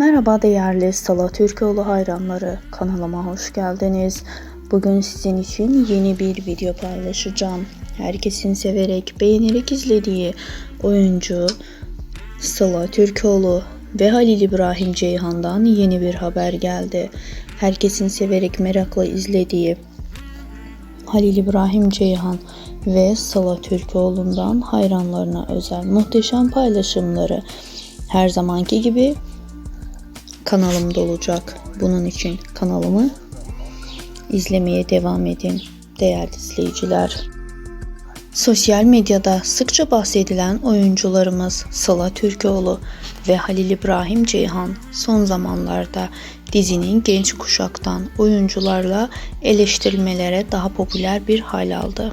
Merhaba değerli Sala Türkoğlu hayranları. Kanalıma hoş geldiniz. Bugün sizin için yeni bir video paylaşacağım. Herkesin severek, beğenerek izlediği oyuncu Sıla Türkoğlu ve Halil İbrahim Ceyhan'dan yeni bir haber geldi. Herkesin severek merakla izlediği Halil İbrahim Ceyhan ve Sıla Türkoğlu'ndan hayranlarına özel muhteşem paylaşımları her zamanki gibi kanalımda olacak. Bunun için kanalımı izlemeye devam edin değerli izleyiciler. Sosyal medyada sıkça bahsedilen oyuncularımız Sıla Türkoğlu ve Halil İbrahim Ceyhan son zamanlarda dizinin genç kuşaktan oyuncularla eleştirilmelere daha popüler bir hal aldı.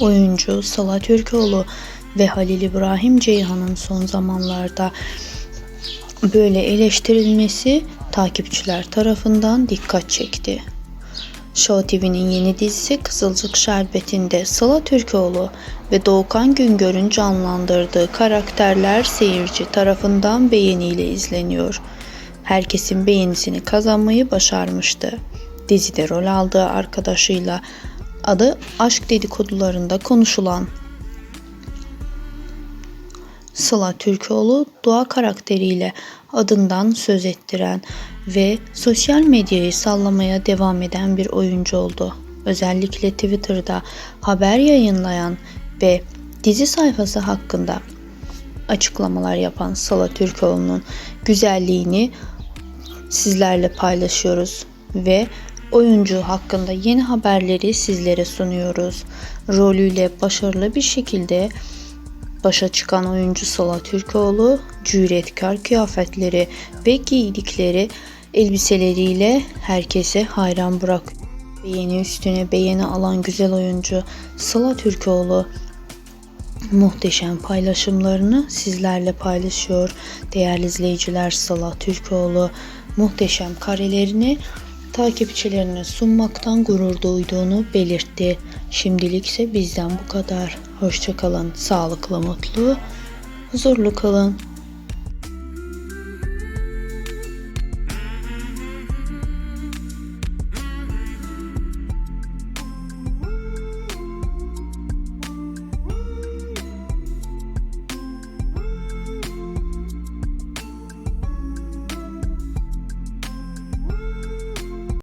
Oyuncu Sıla Türkoğlu ve Halil İbrahim Ceyhan'ın son zamanlarda böyle eleştirilmesi takipçiler tarafından dikkat çekti. Show TV'nin yeni dizisi Kızılcık Şerbeti'nde Sıla Türkoğlu ve Doğukan Güngör'ün canlandırdığı karakterler seyirci tarafından beğeniyle izleniyor. Herkesin beğenisini kazanmayı başarmıştı. Dizide rol aldığı arkadaşıyla adı aşk dedikodularında konuşulan Sıla Türkoğlu doğa karakteriyle adından söz ettiren ve sosyal medyayı sallamaya devam eden bir oyuncu oldu. Özellikle Twitter'da haber yayınlayan ve dizi sayfası hakkında açıklamalar yapan Sıla Türkoğlu'nun güzelliğini sizlerle paylaşıyoruz ve oyuncu hakkında yeni haberleri sizlere sunuyoruz. Rolüyle başarılı bir şekilde Başa çıkan oyuncu Sıla Türkoğlu, cüretkar kıyafetleri ve giydikleri elbiseleriyle herkese hayran bırak. Beğeni üstüne beğeni alan güzel oyuncu Sıla Türkoğlu muhteşem paylaşımlarını sizlerle paylaşıyor. Değerli izleyiciler Sıla Türkoğlu muhteşem karelerini takipçilerine sunmaktan gurur duyduğunu belirtti. Şimdilik ise bizden bu kadar. Hoşçakalın, sağlıklı, mutlu, huzurlu kalın.